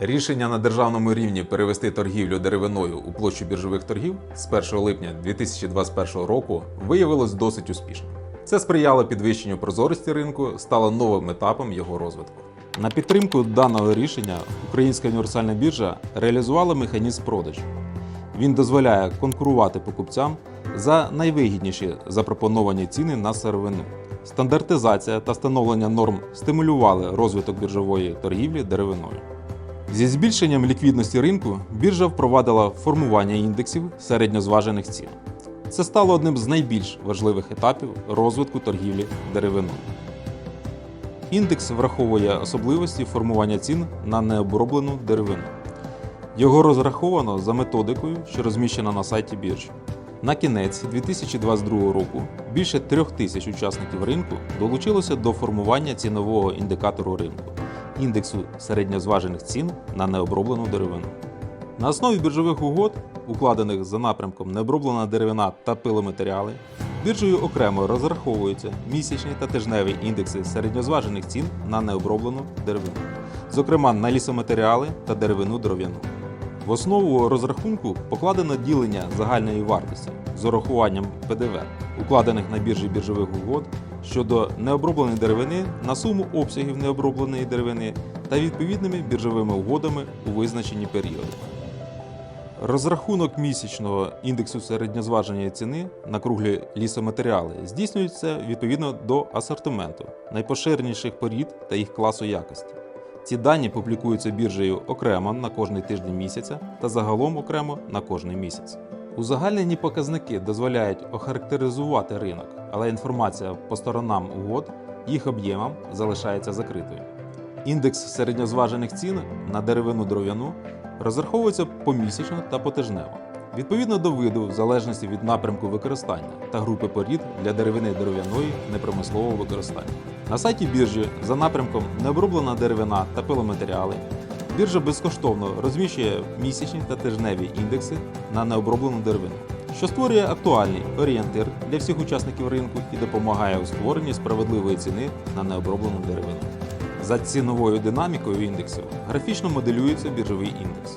Рішення на державному рівні перевести торгівлю деревиною у площу біржових торгів з 1 липня 2021 року виявилось досить успішним. Це сприяло підвищенню прозорості ринку, стало новим етапом його розвитку. На підтримку даного рішення Українська універсальна біржа реалізувала механізм продажу. Він дозволяє конкурувати покупцям за найвигідніші запропоновані ціни на сировину. Стандартизація та встановлення норм стимулювали розвиток біржової торгівлі деревиною. Зі збільшенням ліквідності ринку біржа впровадила формування індексів середньозважених цін. Це стало одним з найбільш важливих етапів розвитку торгівлі деревиною. Індекс враховує особливості формування цін на необроблену деревину. Його розраховано за методикою, що розміщена на сайті біржі. На кінець 2022 року більше трьох тисяч учасників ринку долучилося до формування цінового індикатору ринку індексу середньозважених цін на необроблену деревину. На основі біржових угод, укладених за напрямком необроблена деревина та пиломатеріали, біржею окремо розраховуються місячні та тижневі індекси середньозважених цін на необроблену деревину, зокрема на лісоматеріали та деревину дров'яну. В основу розрахунку покладено ділення загальної вартості з урахуванням ПДВ, укладених на біржі біржових угод щодо необробленої деревини на суму обсягів необробленої деревини та відповідними біржовими угодами у визначені періоди. Розрахунок місячного індексу середньозваженої ціни на круглі лісоматеріали здійснюється відповідно до асортименту найпоширеніших порід та їх класу якості. Ці дані публікуються біржею окремо на кожний тиждень місяця та загалом окремо на кожний місяць. Узагальнені показники дозволяють охарактеризувати ринок, але інформація по сторонам угод, їх об'ємам залишається закритою. Індекс середньозважених цін на деревину дров'яну розраховується помісячно та потижнево. Відповідно до виду, в залежності від напрямку використання та групи порід для деревини дерев'яної непромислового використання. На сайті біржі за напрямком необроблена деревина та пиломатеріали біржа безкоштовно розміщує місячні та тижневі індекси на необроблену деревину, що створює актуальний орієнтир для всіх учасників ринку і допомагає у створенні справедливої ціни на необроблену деревину. За ціновою динамікою індексів графічно моделюється біржовий індекс,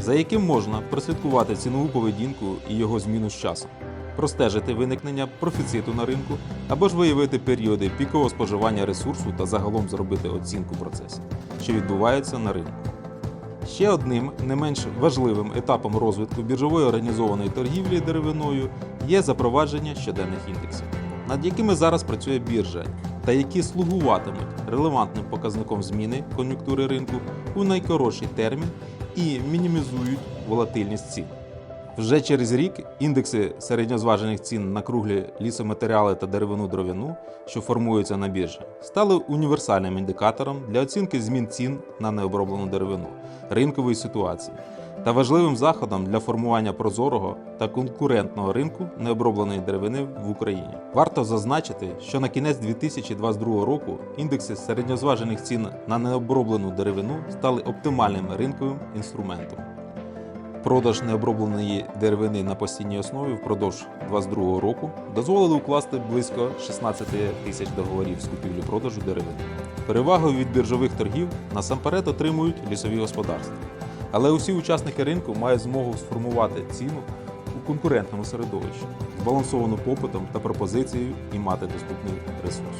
за яким можна прослідкувати цінову поведінку і його зміну з часом, простежити виникнення профіциту на ринку або ж виявити періоди пікового споживання ресурсу та загалом зробити оцінку процесів, що відбуваються на ринку. Ще одним не менш важливим етапом розвитку біржової організованої торгівлі деревиною є запровадження щоденних індексів, над якими зараз працює біржа, та які слугуватимуть релевантним показником зміни кон'юнктури ринку у найкоротший термін і мінімізують волатильність цін. Вже через рік індекси середньозважених цін на круглі лісоматеріали та деревину дров'яну, що формуються на біржі, стали універсальним індикатором для оцінки змін цін на необроблену деревину, ринкової ситуації та важливим заходом для формування прозорого та конкурентного ринку необробленої деревини в Україні. Варто зазначити, що на кінець 2022 року індекси середньозважених цін на необроблену деревину стали оптимальним ринковим інструментом. Продаж необробленої деревини на постійній основі впродовж 2022 року дозволили укласти близько 16 тисяч договорів з купівлі-продажу деревини. Перевагою від біржових торгів насамперед отримують лісові господарства. Але усі учасники ринку мають змогу сформувати ціну у конкурентному середовищі, збалансовану попитом та пропозицією і мати доступний ресурс.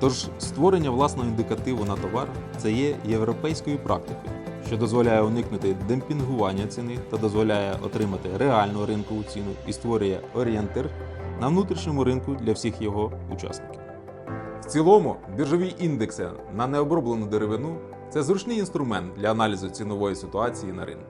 Тож створення власного індикативу на товар це є європейською практикою, що дозволяє уникнути демпінгування ціни та дозволяє отримати реальну ринкову ціну і створює орієнтир на внутрішньому ринку для всіх його учасників. В цілому, біржові індекси на необроблену деревину це зручний інструмент для аналізу цінової ситуації на ринку.